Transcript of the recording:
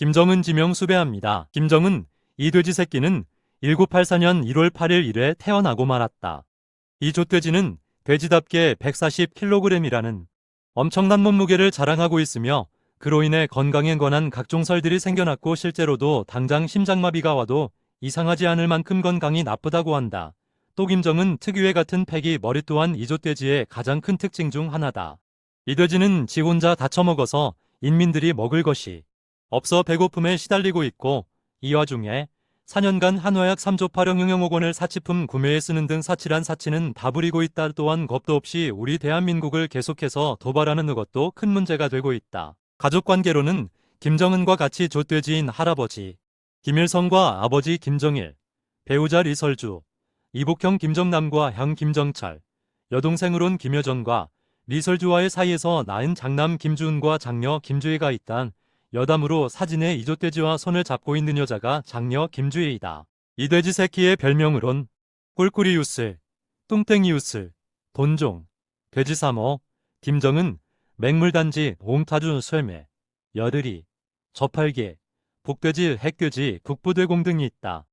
김정은 지명 수배합니다. 김정은 이 돼지 새끼는 1984년 1월 8일 이래 태어나고 말았다. 이 족돼지는 돼지답게 140kg이라는 엄청난 몸무게를 자랑하고 있으며 그로 인해 건강에 관한 각종 설들이 생겨났고 실제로도 당장 심장마비가 와도 이상하지 않을 만큼 건강이 나쁘다고 한다. 또 김정은 특유의 같은 팩이 머리 또한 이조돼지의 가장 큰 특징 중 하나다. 이 돼지는 지 혼자 다쳐먹어서 인민들이 먹을 것이 없어 배고픔에 시달리고 있고 이 와중에 4년간 한화약 3조 8억 영영억 원을 사치품 구매에 쓰는 등 사치란 사치는 다 부리고 있다 또한 겁도 없이 우리 대한민국을 계속해서 도발하는 것도 큰 문제가 되고 있다. 가족관계로는 김정은과 같이 족돼지인 할아버지 김일성과 아버지 김정일, 배우자 리설주, 이복형 김정남과 형 김정철, 여동생으론 김여정과 리설주와의 사이에서 낳은 장남 김주은과 장녀 김주희가 있단 여담으로 사진에 이조돼지와 손을 잡고 있는 여자가 장녀 김주희이다. 이 돼지 새끼의 별명으론 꿀꿀이유스, 뚱땡이유스, 돈종, 돼지사모, 김정은, 맹물단지, 옹타주 쇠매, 여드리, 저팔계, 복돼지, 핵돼지, 국부대공 등이 있다.